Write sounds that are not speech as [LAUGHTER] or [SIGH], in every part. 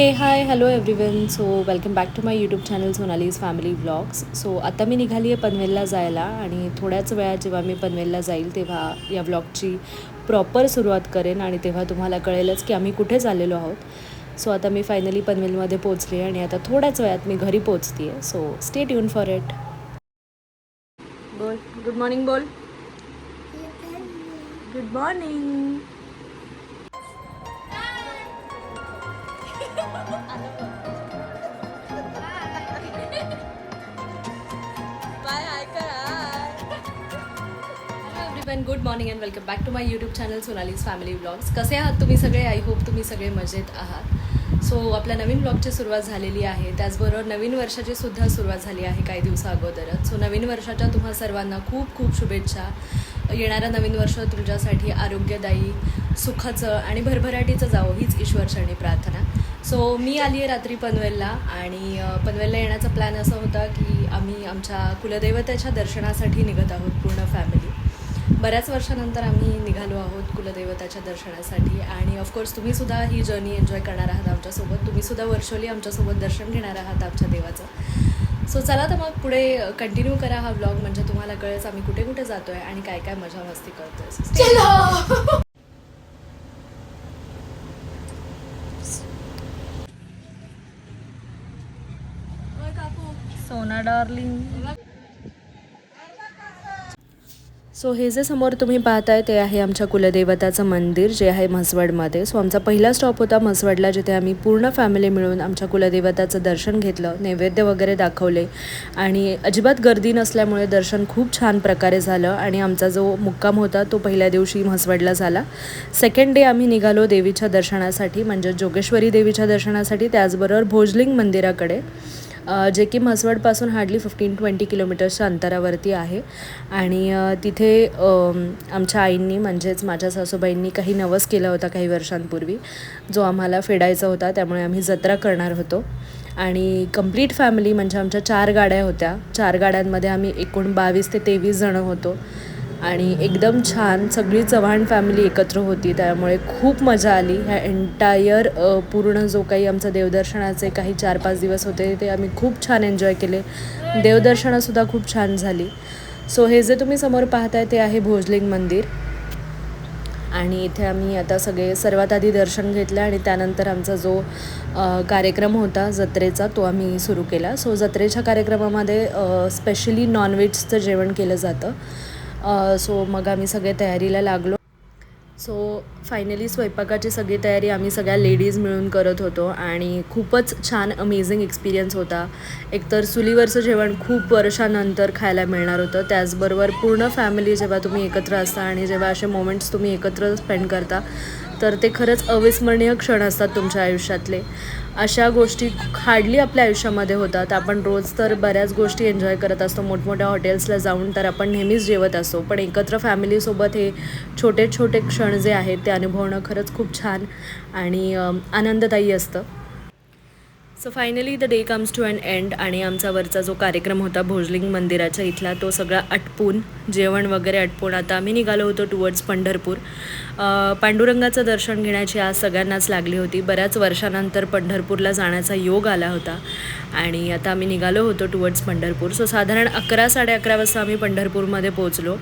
Hey hi hello everyone so welcome back to my YouTube channel Sonali's family vlogs so आता मी निघाली आहे पनवेलला जायला आणि थोड्याच वेळात जेव्हा मी पनवेलला जाईल तेव्हा या व्लॉगची प्रॉपर सुरुवात करेन आणि तेव्हा तुम्हाला कळेलच की आम्ही कुठे चाललेलो आहोत. सो आता मी फायनली पनवेलमध्ये पोचली आणि आता थोड्याच वेळात मी घरी पोचते आहे सो स्टेट युन फॉर इट बोल गुड मॉर्निंग बोल. Good morning everyone good morning and welcome back to my YouTube channel Sonali's family vlogs कसे आहात तुम्ही सगळे? आय होप तुम्ही सगळे मजेत आहात. सो आपल्या नवीन ब्लॉगची सुरुवात झालेली आहे. त्याचबरोबर नवीन वर्षाची सुद्धा सुरुवात झाली आहे काही दिवसा अगोदरच. सो नवीन वर्षाच्या तुम्हा सर्वांना खूप खूप शुभेच्छा. येणारं नवीन वर्ष तुमच्यासाठी आरोग्यदायी सुखाचं आणि भरभराटीचं जावं हीच ईश्वरचरणी प्रार्थना. सो मी आली आहे रात्री पनवेलला आणि पनवेलला येण्याचा प्लॅन असा होता की आम्ही आमच्या कुलदैवताच्या दर्शनासाठी निघत आहोत पूर्ण फॅमिली बऱ्याच वर्षानंतर आम्ही निघालो आहोत कुलदैवताच्या दर्शनासाठी. आणि ऑफकोर्स तुम्हीसुद्धा ही जर्नी एन्जॉय करणार आहात आमच्यासोबत. तुम्हीसुद्धा वर्षोली आमच्यासोबत दर्शन घेणार आहात आमच्या देवाचं. सो चला तर मग पुढे कंटिन्यू करा हा ब्लॉग म्हणजे तुम्हाला कळेल आम्ही कुठे कुठे जातोय आणि काय काय मजा मस्ती करतोय. [LAUGHS] सोना डार्लिंग. सो हे जे समोर तुम्ही पाहताय ते आहे आमच्या कुलदेवताचं मंदिर जे आहे म्हसवडमध्ये. सो आमचा पहिला स्टॉप होता म्हसवडला जिथे आम्ही पूर्ण फॅमिली मिळून आमच्या कुलदेवताचं दर्शन घेतलं नैवेद्य वगैरे दाखवले. आणि अजिबात गर्दी नसल्यामुळे दर्शन खूप छान प्रकारे झालं आणि आमचा जो मुक्काम होता तो पहिल्या दिवशी म्हसवडला झाला. सेकंड डे आम्ही निघालो देवीच्या दर्शनासाठी म्हणजे जोगेश्वरी देवीच्या दर्शनासाठी त्याचबरोबर भोजलिंग मंदिराकडे. जे की म्हसवडपासून हार्डली फिफ्टीन ट्वेंटी किलोमीटर्सच्या अंतरावरती आहे. आणि तिथे आमच्या आईंनी म्हणजेच माझ्या सासूबाईंनी काही नवस केला होता काही वर्षांपूर्वी जो आम्हाला फेडायचा होता त्यामुळे आम्ही जत्रा करणार होतो. आणि कंप्लीट फॅमिली म्हणजे आमच्या चार गाड्या होत्या. चार गाड्यांमध्ये आम्ही एकूण बावीस ते तेवीस जणं होतो. आणि एकदम छान सगळी चव्हाण फॅमिली एकत्र होती त्यामुळे खूप मजा आली. ह्या एंटायर पूर्ण जो काही आमचं देवदर्शनाचे काही चार पाच दिवस होते ते आम्ही खूप छान एन्जॉय केले. देवदर्शनंसुद्धा खूप छान झाली. सो हे जे तुम्ही समोर पाहताय ते आहे भोजलिंग मंदिर. आणि इथे आम्ही आता सगळे सर्वात आधी दर्शन घेतलं आणि त्यानंतर आमचा जो कार्यक्रम होता जत्रेचा तो आम्ही सुरू केला. सो जत्रेच्या कार्यक्रमामध्ये स्पेशली नॉनव्हेजचं जेवण केलं जातं. सो मग आम्ही सगळे तयारीला लागलो. सो फायनली स्वयंपाकाची सगळी तयारी आम्ही सगळ्या लेडीज मिळून करत होतो आणि खूपच छान अमेझिंग एक्सपिरियन्स होता. एकतर चुलीवरचं जेवण खूप वर्षानंतर खायला मिळणार होतं. त्याचबरोबर पूर्ण फॅमिली जेव्हा तुम्ही एकत्र असता आणि जेव्हा असे मोमेंट्स तुम्ही एकत्र स्पेंड करता तर ते खरंच अविस्मरणीय क्षण असतात तुमच्या आयुष्यातले. अशा गोष्टी हार्डली आपल्या आयुष्यामध्ये होतात. आपण रोज तर बऱ्याच गोष्टी एन्जॉय करत असतो. मोठमोठ्या हॉटेल्सला जाऊन तर आपण नेहमीच जेवत असतो. पण एकत्र फॅमिलीसोबत हे छोटे छोटे क्षण जे आहेत ते अनुभवणं खरंच खूप छान आणि आनंददायी असतं. So finally the day comes to an end आणि आमचा वरचा जो कार्यक्रम होता भोजलिंग मंदिराच्या इथला तो सगळा आटपून जेवण वगैरे आटपून आता आम्ही निघालो होतो टुवर्ड्स पंढरपूर. पांडुरंगाचं दर्शन घेण्याची आज सगळ्यांनाच लागली होती. बऱ्याच वर्षानंतर पंढरपूरला जाण्याचा योग आला होता आणि आता आम्ही निघालो होतो टुवर्ड्स पंढरपूर. सो साधारण अकरा साडे अकरा वाजता आम्ही पंढरपूरमध्ये पोहोचलो.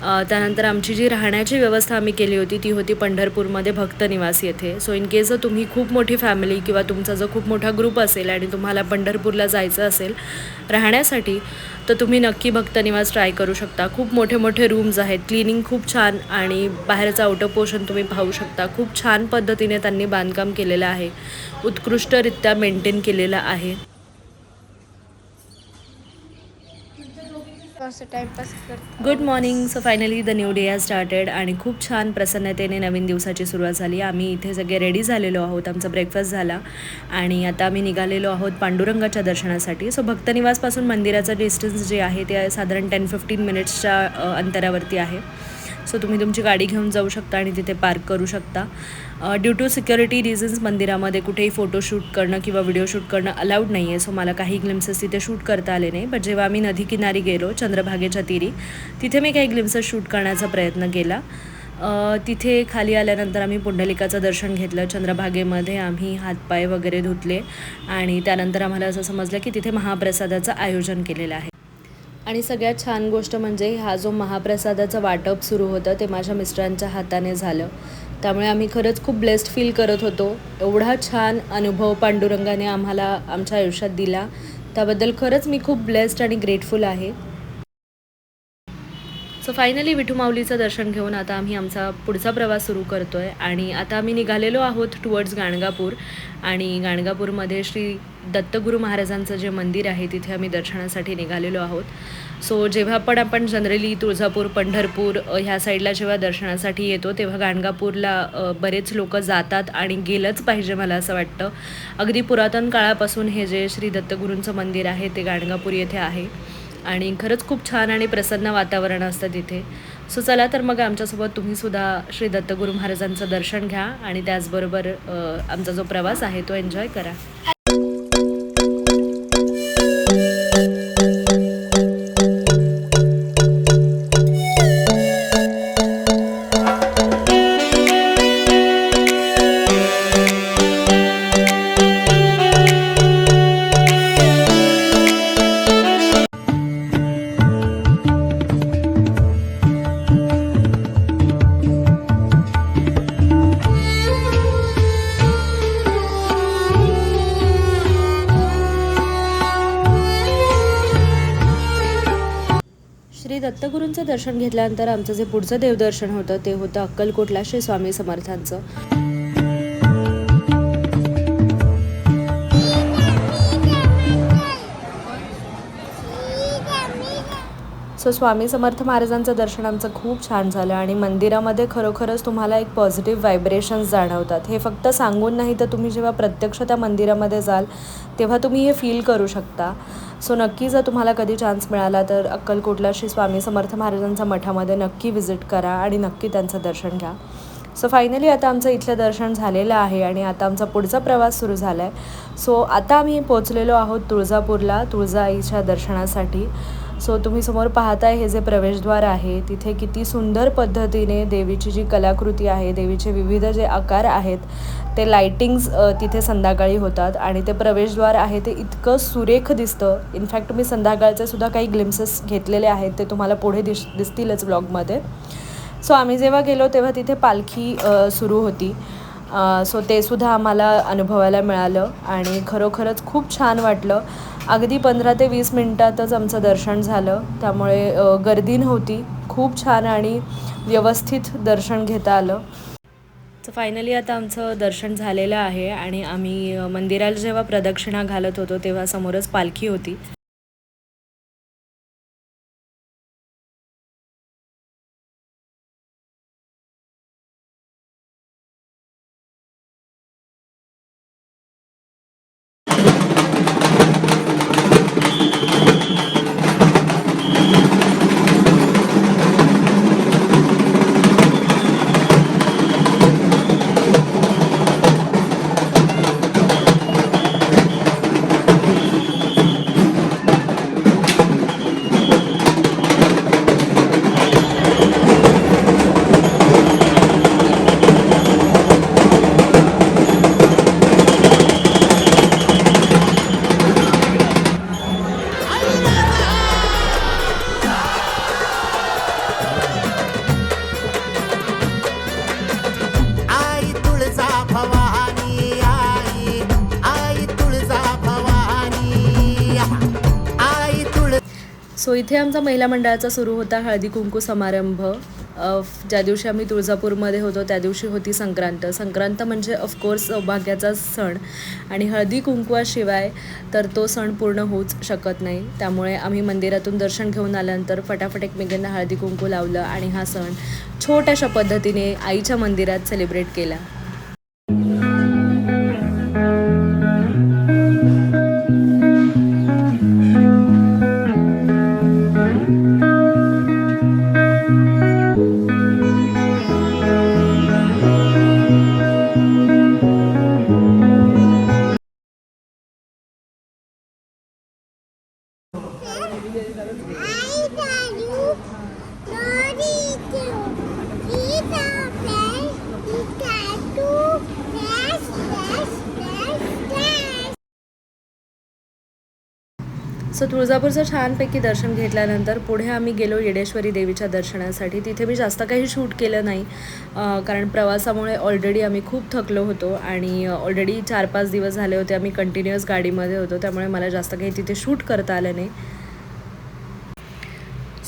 त्यानंतर आमची जी राहण्याची व्यवस्था आम्ही केली होती ती होती पंढरपूरमध्ये भक्त निवास येथे. सो इन केस जर तुम्ही खूप मोठी फॅमिली किंवा तुमचा जो खूप मोठा ग्रुप असेल आणि तुम्हाला पंढरपूरला जायचं असेल राहण्यासाठी तर तुम्ही नक्की भक्तनिवास ट्राय करू शकता. खूप मोठे मोठे रूम्स आहेत क्लिनिंग खूप छान आणि बाहेरचं आउटर पोर्शन तुम्ही पाहू शकता. खूप छान पद्धतीने त्यांनी बांधकाम केलेलं आहे. उत्कृष्टरित्या मेंटेन केलेलं आहे. टाइमपास करतो. Good morning so finally the new day has started आणि खूप छान प्रसन्नतेने नवीन दिवसाची सुरुवात झाली. आम्ही इथे सगळे रेडी झालेलो आहोत. आमचा ब्रेकफास्ट झाला आणि आता आम्ही निघालेलो आहोत पांडुरंगाच्या दर्शनासाठी. सो भक्तनिवासपासून मंदिराचं डिस्टन्स जे आहे ते साधारण टेन फिफ्टीन मिनिट्सच्या अंतरावरती आहे. सो तुम्ही तुमची गाडी घेऊन जाऊ शकता आणि तिथे पार्क करू शकता. ड्यू टू सिक्युरिटी रिझन्स मंदिरामध्ये कुठेही फोटोशूट करणं किंवा व्हिडिओ शूट करणं अलाउड नाही आहे सो मला काही ग्लिम्सेस तिथे शूट करता आले नाही. बट जेव्हा आम्ही नदी किनारी गेलो चंद्रभागेच्या तिरी तिथे मी काही ग्लिम्सेस शूट करण्याचा प्रयत्न केला. तिथे खाली आल्यानंतर आम्ही पुंडलिकाचं दर्शन घेतलं. चंद्रभागेमध्ये आम्ही हातपाय वगैरे धुतले आणि त्यानंतर आम्हाला असं समजलं की तिथे महाप्रसादाचं आयोजन केलेलं आहे. आणि सगळ्यात छान गोष्ट म्हणजे हा जो महाप्रसादाचं वाटप सुरू होतं ते माझ्या मिस्टरांच्या हाताने झालं. त्यामुळे आम्ही खरंच खूप ब्लेस्ड फील करत होतो. एवढा छान अनुभव पांडुरंगाने आम्हाला आमच्या आयुष्यात दिला. त्याबद्दल खरंच मी खूप ब्लेस्ड आणि ग्रेटफुल आहे. सो फायनली विठू माऊलीचं दर्शन घेऊन आता आम्ही आमचा पुढचा प्रवास सुरू करतो आहे आणि आता आम्ही निघालेलो आहोत टुवर्ड्स गाणगापूर. आणि गाणगापूरमध्ये श्री दत्तगुरू महाराजांचं जे मंदिर आहे तिथे आम्ही दर्शनासाठी निघालेलो आहोत. सो जेव्हा पण आपण जनरली तुळजापूर पंढरपूर ह्या साईडला जेव्हा दर्शनासाठी येतो तेव्हा गाणगापूरला बरेच लोक जातात आणि गेलंच पाहिजे मला असं वाटतं. अगदी पुरातन काळापासून हे जे श्री दत्तगुरूंचं मंदिर आहे ते गाणगापूर येथे आहे. आणि खरंच खूप छान आणि प्रसन्न वातावरण असतं तिथे. सो चला तर मग आमच्यासोबत तुम्ही सुद्धा श्री दत्तगुरू महाराजांचं दर्शन घ्या आणि त्याचबरोबर आमचा जो प्रवास आहे तो एन्जॉय करा. दर्शन घेतल्यानंतर आमचं जे पुढचं देवदर्शन होतं ते होतं अक्कलकोटला श्री स्वामी समर्थांचं. सो स्वामी समर्थ महाराजांचं दर्शन आमचं खूप छान झालं आणि मंदिरामध्ये खरोखरच तुम्हाला एक पॉझिटिव्ह व्हायब्रेशन्स जाणवतात. हे फक्त सांगून नाही तर तुम्ही जेव्हा प्रत्यक्ष त्या मंदिरामध्ये जाल तेव्हा तुम्ही हे फील करू शकता. सो नक्की जर तुम्हाला कधी चान्स मिळाला तर अक्कलकोटला श्री स्वामी समर्थ महाराजांच्या मठामध्ये नक्की व्हिजिट करा आणि नक्की त्यांचं दर्शन घ्या. सो फायनली आता आमचं इथलं दर्शन झालेलं आहे आणि आता आमचा पुढचा प्रवास सुरू झाला आहे सो आता आम्ही पोचलेलो आहोत तुळजापूरला तुळजाईच्या दर्शनासाठी. सो तुम्ही समोर पाहताय हे जे प्रवेशद्वार आहे तिथे किती सुंदर पद्धतीने देवीची जी कलाकृती आहे देवीचे विविध जे आकार आहेत ते लाइटिंग्स तिथे संध्याकाळी होतात आणि ते प्रवेशद्वार आहे ते इतकं सुरेख दिसतं. इनफॅक्ट मी संध्याकाळचे सुद्धा काही ग्लिम्सेस घेतलेले आहेत ते तुम्हाला पुढे दिस दिसतीलच ब्लॉगमध्ये सो आम्ही जेव्हा गेलो तेव्हा तिथे पालखी सुरू होती. सो ते सुद्धा आम्हाला अनुभवायला मिळालं आणि खरोखरच खूप छान वाटलं. अगदी पंधरा ते वीस मिनटातच आमचं दर्शन झालं. त्यामुळे गर्दी नव्हती. खूप छान आणि व्यवस्थित दर्शन घेता आलं. तर फायनली आता आमचं दर्शन झालेलं आहे आणि आम्ही मंदिराला जेव्हा प्रदक्षिणा घालत होतो तेव्हा समोरच पालखी होती. सो इथे आमचा महिला मंडळाचा सुरू होता हळदी कुंकू समारंभ. ज्या दिवशी आम्ही तुळजापूरमध्ये होतो त्या दिवशी होती संक्रांत. संक्रांत म्हणजे ऑफकोर्स सौभाग्याचा सण. आणि हळदी कुंकवाशिवाय तर तो सण पूर्ण होऊच शकत नाही. त्यामुळे आम्ही मंदिरातून दर्शन घेऊन आल्यानंतर फटाफट एकमेकांना हळदी कुंकू लावलं आणि हा सण छोट्याशा पद्धतीने आईच्या मंदिरात सेलिब्रेट केला. सो तुळजापूरचं छानपैकी दर्शन घेतल्यानंतर पुढे आम्ही गेलो येडेश्वरी देवीच्या दर्शनासाठी. तिथे मी जास्त काही शूट केलं नाही कारण प्रवासामुळे ऑलरेडी आम्ही खूप थकलो होतो आणि ऑलरेडी चार पाच दिवस झाले होते आम्ही कंटिन्युअस गाडीमध्ये होतो त्यामुळे मला जास्त काही तिथे शूट करता आलं नाही.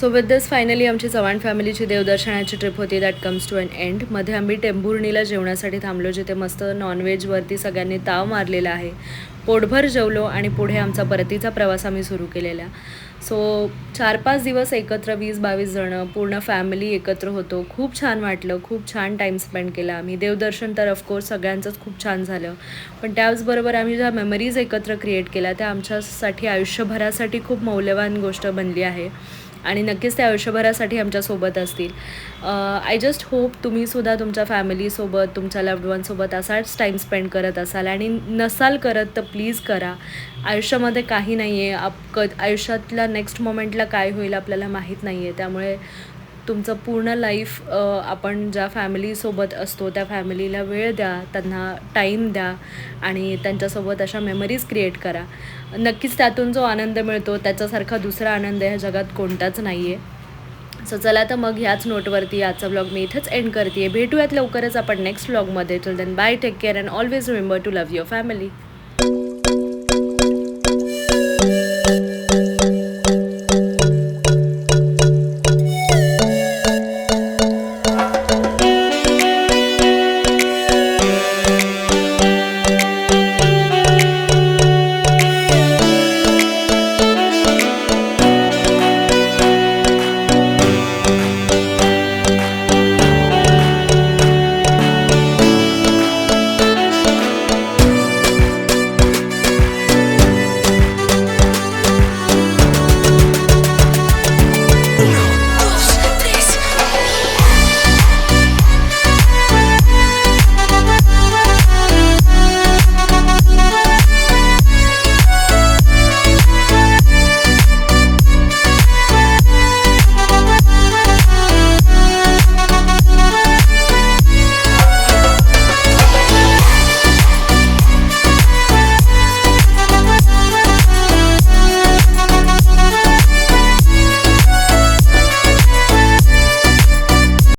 सो विथ दिस फायनली आमची चव्हाण फॅमिलीची देवदर्शनाची ट्रिप होती दॅट कम्स टू अन एंडमध्ये आम्ही टेंभुर्णीला जेवणासाठी थांबलो जिथे मस्त नॉनव्हेजवरती सगळ्यांनी ताव मारलेला आहे. पोटभर जेवलो आणि पुढे आमचा परतीचा प्रवास आम्ही सुरू केलेला. सो चार पाच दिवस एकत्र वीस बावीस जणं पूर्ण फॅमिली एकत्र होतो. खूप छान वाटलं खूप छान टाईम स्पेंड केला आम्ही. देवदर्शन तर ऑफकोर्स सगळ्यांचंच खूप छान झालं. पण त्याचबरोबर आम्ही ज्या मेमरीज एकत्र क्रिएट केल्या त्या आमच्यासाठी आयुष्यभरासाठी खूप मौल्यवान गोष्ट बनली आहे. आणि नक्कीच ते आयुष्यभरासाठी आमच्यासोबत असतील. आय जस्ट होप तुम्हीसुद्धा तुमच्या फॅमिलीसोबत तुमच्या लव्ड वनसोबत असाच टाईम स्पेंड करत असाल. आणि नसाल करत तर प्लीज करा. आयुष्यामध्ये काही नाही आहे आप क आयुष्यातल्या नेक्स्ट मोमेंटला काय होईल आपल्याला माहीत नाही आहे त्यामुळे तुमचं पूर्ण लाईफ आपण ज्या फॅमिलीसोबत असतो त्या फॅमिलीला वेळ द्या त्यांना टाईम द्या आणि त्यांच्यासोबत अशा मेमरीज क्रिएट करा. नक्कीच त्यातून जो आनंद मिळतो त्याच्यासारखा दुसरा आनंद ह्या जगात कोणताच नाही आहे सो चला तर मग ह्याच नोटवरती आजचा ब्लॉग मी इथंच एंड करते भेटूयात लवकरच आपण नेक्स्ट ब्लॉगमध्ये चल then bye take care and always remember to love your family